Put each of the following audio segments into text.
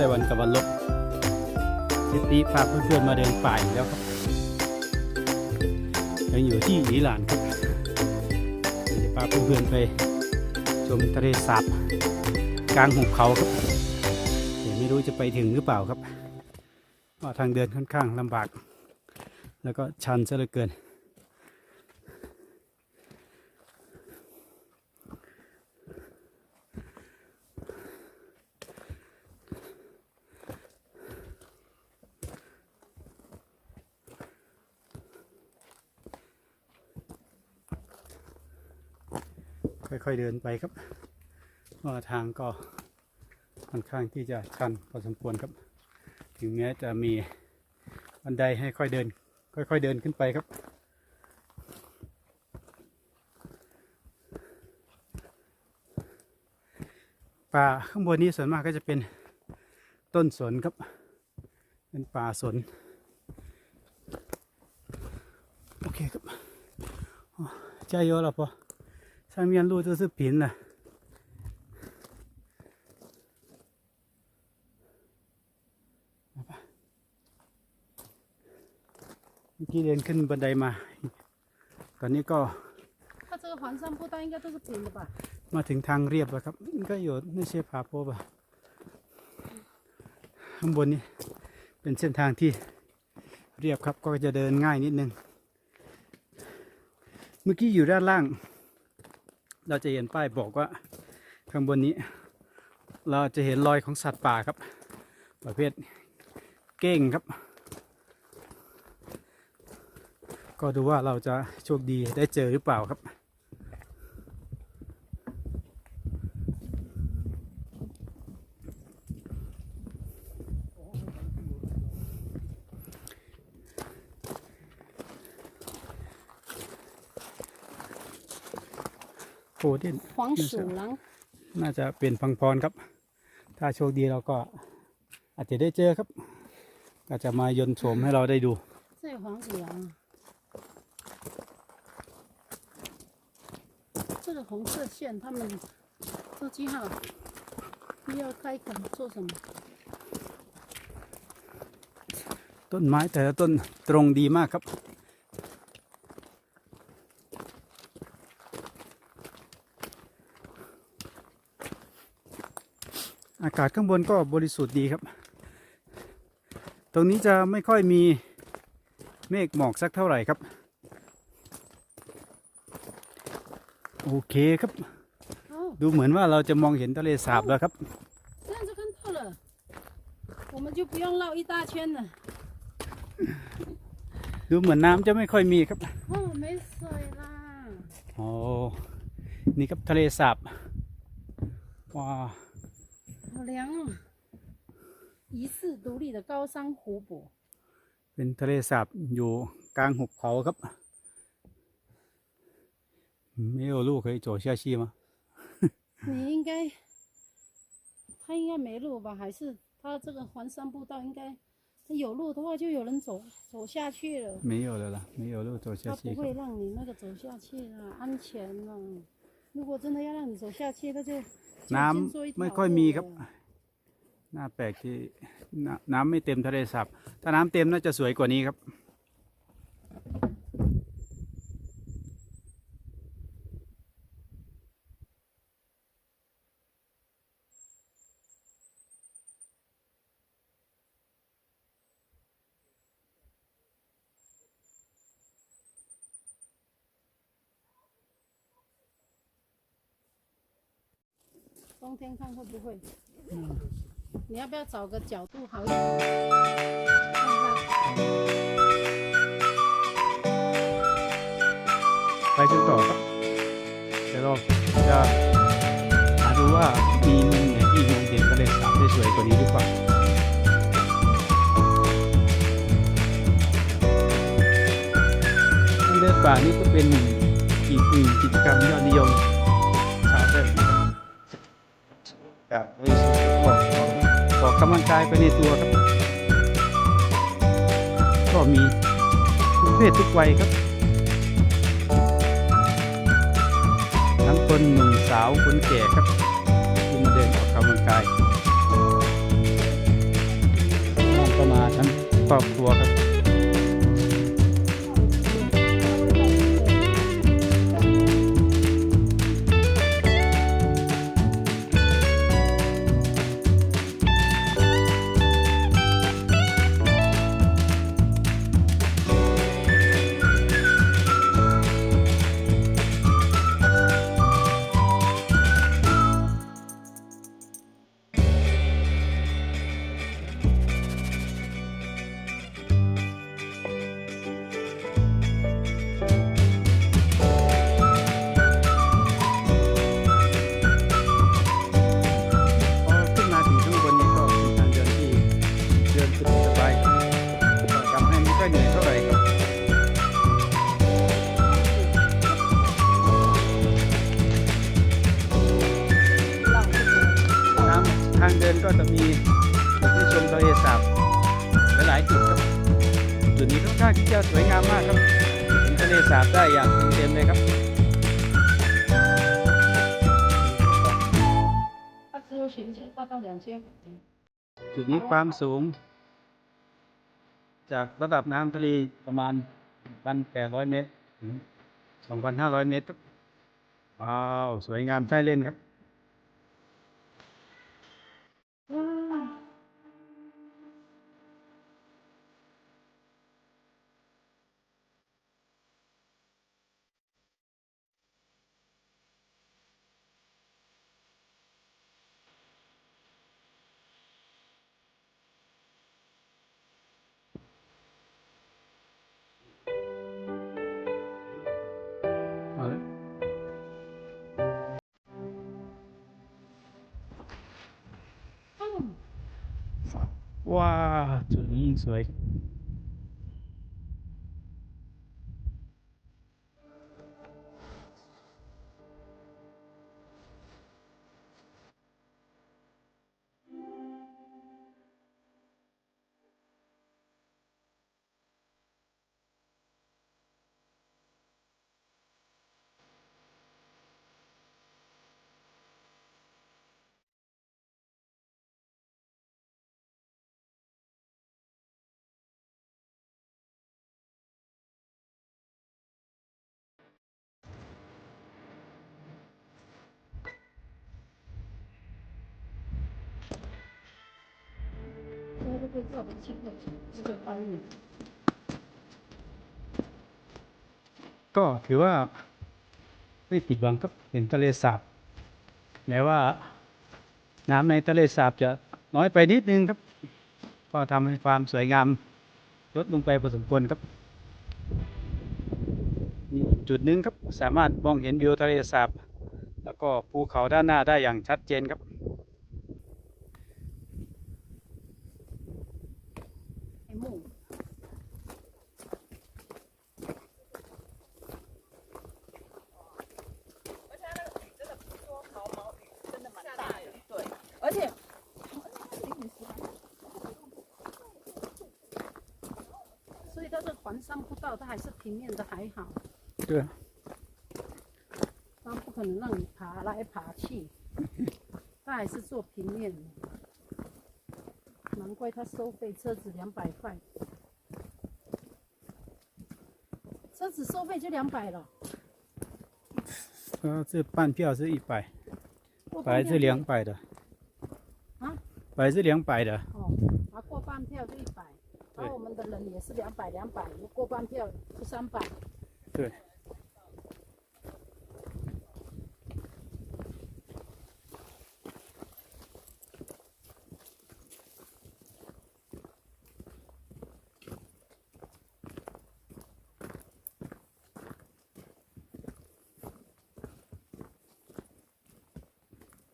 ไต้หวันกับวันลบทริปนี้พาเพื่อนๆมาเดินป่าอีกแล้วครับยังอยู่ที่อิหลานครับเดี๋ยวพาเพื่อนๆไปชมทะเลสาบกลางหุบเขาครับเดี๋ยวไม่รู้จะไปถึงหรือเปล่าครับทางเดินค่อนข้างลำบาก แล้วก็ชันซะเหลือเกิน ค่อยๆเดินไปครับว่าทางก็ค่อนข้างที่จะชันพอสมควรครับ ถึงแม้จะมีบันไดให้ค่อยเดิน ค่อยๆเดินขึ้นไปครับ ป่าข้างบนนี้ส่วนมากก็จะเป็นต้นสนครับ เป็นป่าสน โอเคครับใจเยอะแล้วพอ 上面路都是平的。来吧เมื่อกี้เดินขึ้นบันไดมา ตอนนี้ก็ 它这个环山步道应该都是平的吧？ มาถึงทางเรียบแล้วครับก็อยู่ไม่ใช่ผาโพบะข้างบนนี้เป็นเส้นทางที่เรียบครับ ก็จะเดินง่ายนิดนึง เมื่อกี้อยู่ด้านล่าง เราจะเห็นป้ายบอกว่าข้างบนนี้ เราจะเห็นรอยของสัตว์ป่าครับ ประเภทเก้งครับ ก็ดูว่าเราจะโชคดีได้เจอหรือเปล่าครับ โคเดน 黄鼠狼， น่าจะเป็นพังพรครับ ถ้าโชคดีเราก็อาจจะได้เจอครับ ก็จะมายนต์โฉมให้เราได้ดู 这有黄鼠狼啊。这个红色线，他们周记号要开垦做什么？ ต้นไม้แต่ละต้นตรงดีมากครับ ากาศข้างบนก็บริสุทธิ์ดีครับ ตรงนี้จะไม่ค่อยมีเมฆหมอกสักเท่าไหร่ครับ โอเคครับ 哦， ดูเหมือนว่าเราจะมองเห็นทะเลสาบแล้วครับ 这样就看到了，我们就不用绕一大圈了。 ดูเหมือนน้ำจะไม่ค่อยมีครับ 哦，没水啦。 โอ้นี่ครับทะเลสาบ ว้า 好凉哦！疑似独立的高山湖泊， เป็นทะเลสาบอยู่กลางหุบเขาครับ没有路可以走下去吗？你应该，它应该没路吧？还是它这个环山步道应该，它有路的话就有人走走下去了。没有了啦，没有路走下它去ครับ 不会让你那个走下去啦，安全啦。 如果真的要让你走下去，那就就 น้ำ 先做一条 ไม่ค่อยมีครับ 路了 น่าแปลกที่น้ำน้ำไม่เต็มทะเลสาบ ถ้าน้ำเต็มน่าจะสวยกว่านี้ครับ 天看会不会？你要不要找个角度好一点？看看 ไปกันต่อครับ เดี๋ยวเราจะหาดูว่ามีมุมไหนที่มองเห็นทะเลสาบได้สวยกว่านี้หรือเปล่า ทางเดินป่านี่ก็เป็นอีกหนึ่งกิจกรรมยอดนิยม ำลังกายไปในตัวครับ ก็มีทุกเพศทุกวัยครับ ทั้งคนหนุ่มสาวคนแก่ครับ ที่มาเดินออกกำลังกายน้องก็มาทั้งครอบครัวครับ นี้ความสูง จากระดับน้ำทะเลประมาณ1,800 เมตรถึง 2,500 เมตร ว้าว สวยงามใช่เล่นครับ 哇，真帅 ก็ถือว่าไม่ผิดหวังครับเห็นทะเลสาบแม้ว่าน้ำในทะเลสาบจะน้อยไปนิดนึงครับ ก็ทำให้ความสวยงามลดลงไปพอสมควรครับจุดหนึ่งครับสามารถมองเห็นวิวทะเลสาบ แล้วก็ภูเขาด้านหน้าได้อย่างชัดเจนครับ 它还是平面的还好，对，它不可能让你爬来爬去，它还是做平面的。难怪它收费，车子两百块，车子收费就两百了。呃，这半票是一百，过本来是两百的，啊？本来是两百的，哦，啊，过半票就一百，然后我们的人两百过半票是三百。对。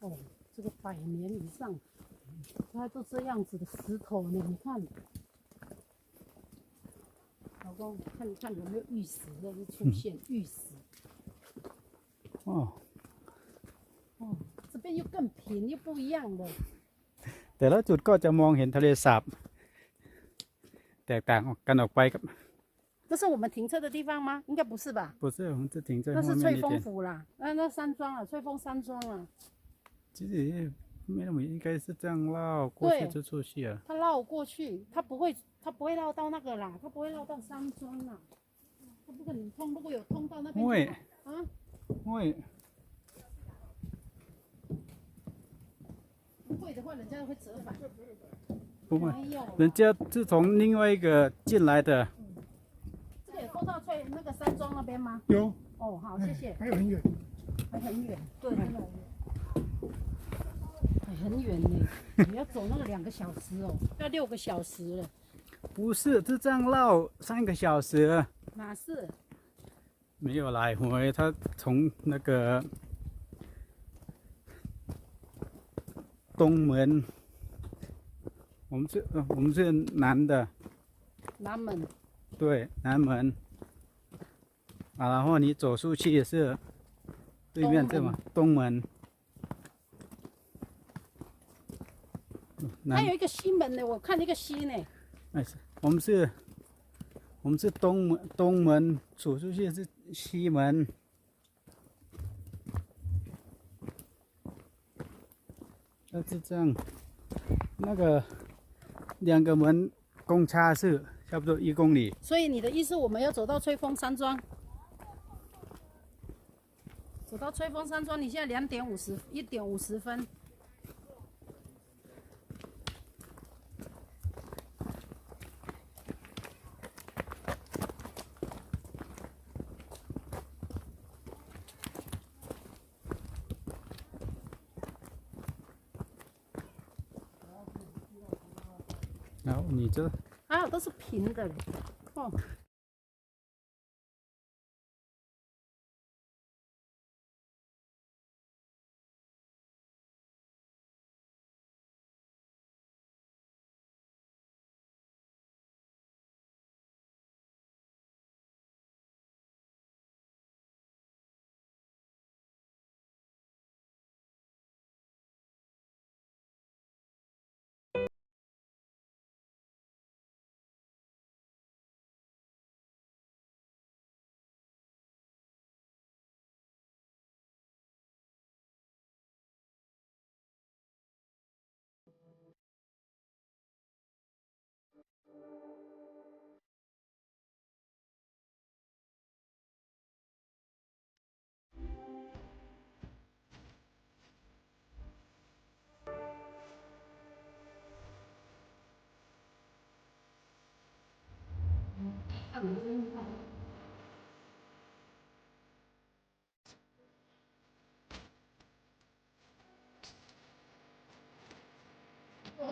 哦，这个百年以上，它都这样子的石头呢，你看。老公，看看有没有玉石在这出现、玉石。哦，哦，这边又更平，又不一样的。 แต่ละจุดก็จะมองเห็นทะเลสาบ แตกต่างออกกันออกไปครับ 这是我们停车的地方吗？应该不是吧？不是，我们这停在那是翠峰后面一点。府啦，那那山庄啊，翠峰山庄啊，其实也没那么，应该是这样绕过去对就出去了。它绕过去，它不会， 它它不会绕到那个啦，它不会绕到山庄啦，它不可能通。如果有通到那边会啊，会不会的话人家会折返。不会，人家是从另外一个进来的。这个有通到翠那个山庄那边吗？有，哦，好，谢谢。还有很远。还很远，对，真的很远，还很远呢。你要走那个两个小时哦，要六个小时了。不是，就这样绕三个小时，哪是？没有来回。他从那个东门，我们是呃我们是南的，南门。对，南门。啊，然后你走出去也是对面东门这嘛，东门。还有一个西门呢，我看一个西呢。哎，我们是，我们是东门，东门走出去是西门。那是这样，那个两个门公差是差不多一公里。所以你的意思，我们要走到吹风山庄？走到吹风山庄，你现在两点五十，一点五十分。这啊，都是平的嘞。哦，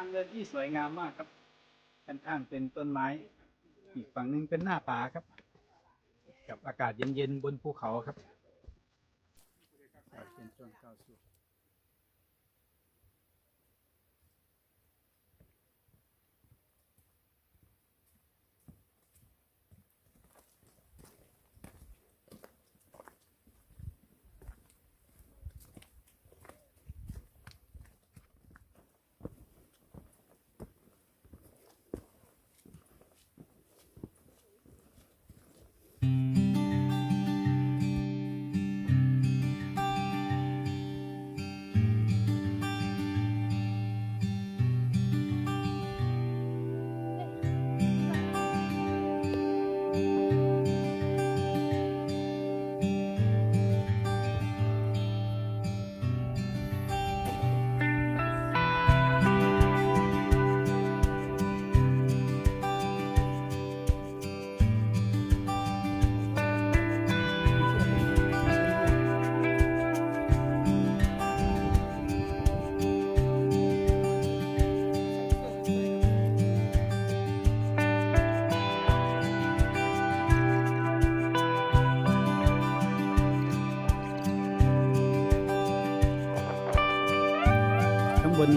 ทางเดินที่สวยงามมากครับข้างเป็นต้นไม้ อีกฝั่งหนึงเป็นหน้าผาครับ กับอากาศเย็นๆบนภูเขาครับเป็นช่วงเข้าสู่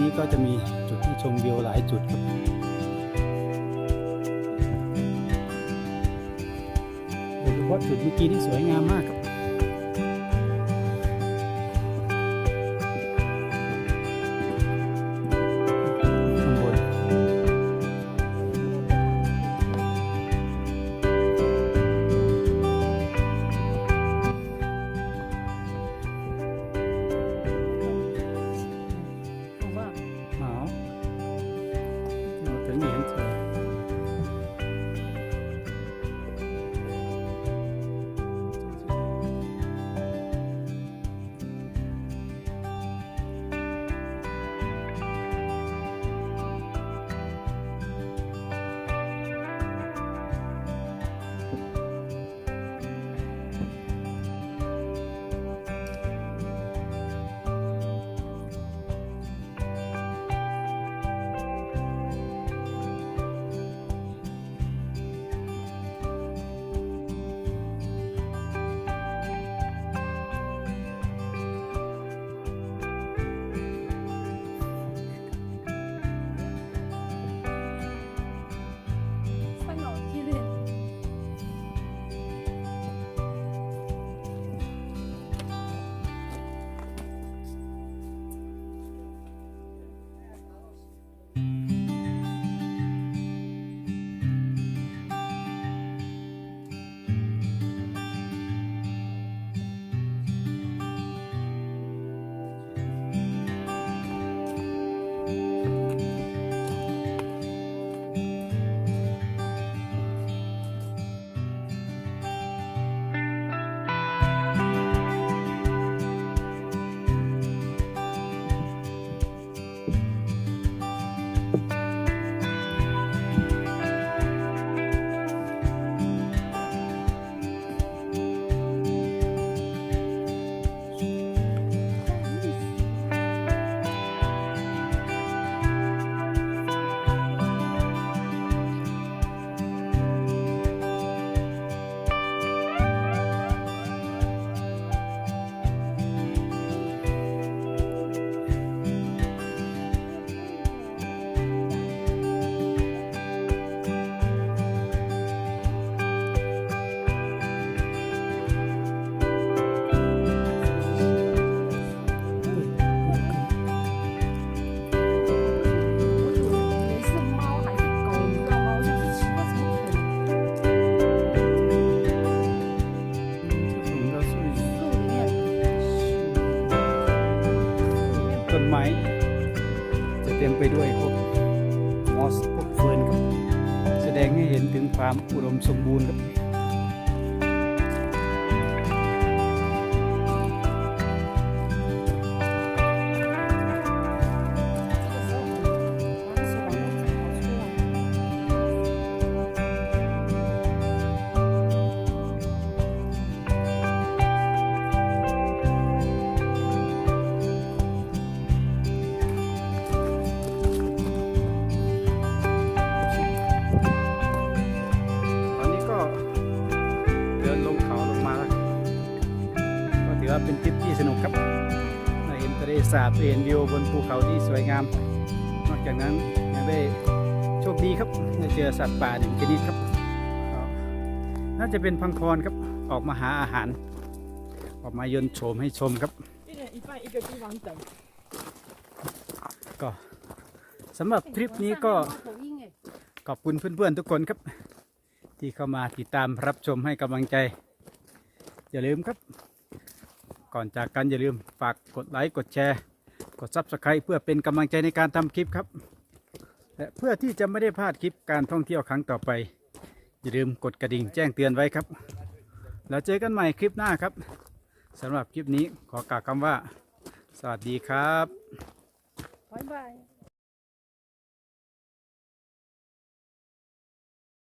นี้ก็จะมีจุดที่ชมวิวหลายจุดครับโดยเฉพาะจุดเมื่อกี้ที่สวยงามมากครับ ความอุดมสมบูรณ์ครับ สาบเห็นวิวบนภูเขาที่สวยงาม นอกจากนั้นยังได้โชคดีครับได้เจอสัตว์ป่าหนึ่งชนิดครับ น่าจะเป็นพังพรครับออกมาหาอาหาร ออกมายนโฉมให้ชมครับ ก็สำหรับคลิปนี้ก็ขอบคุณเพื่อนๆทุกคนครับ ที่เข้ามาติดตามรับชมให้กำลังใจ อย่าลืมครับ ก่อนจากกันอย่าลืมฝากกดไลค์กดแชร์ กด Subscribe เพื่อเป็นกำลังใจในการทำคลิปครับและเพื่อที่จะไม่ได้พลาดคลิปการท่องเที่ยวครั้งต่อไป อย่าลืมกดกระดิ่งแจ้งเตือนไว้ครับ แล้วเจอกันใหม่คลิปหน้าครับสำหรับคลิปนี้ขอกล่าวคำว่า สวัสดีครับ拜拜。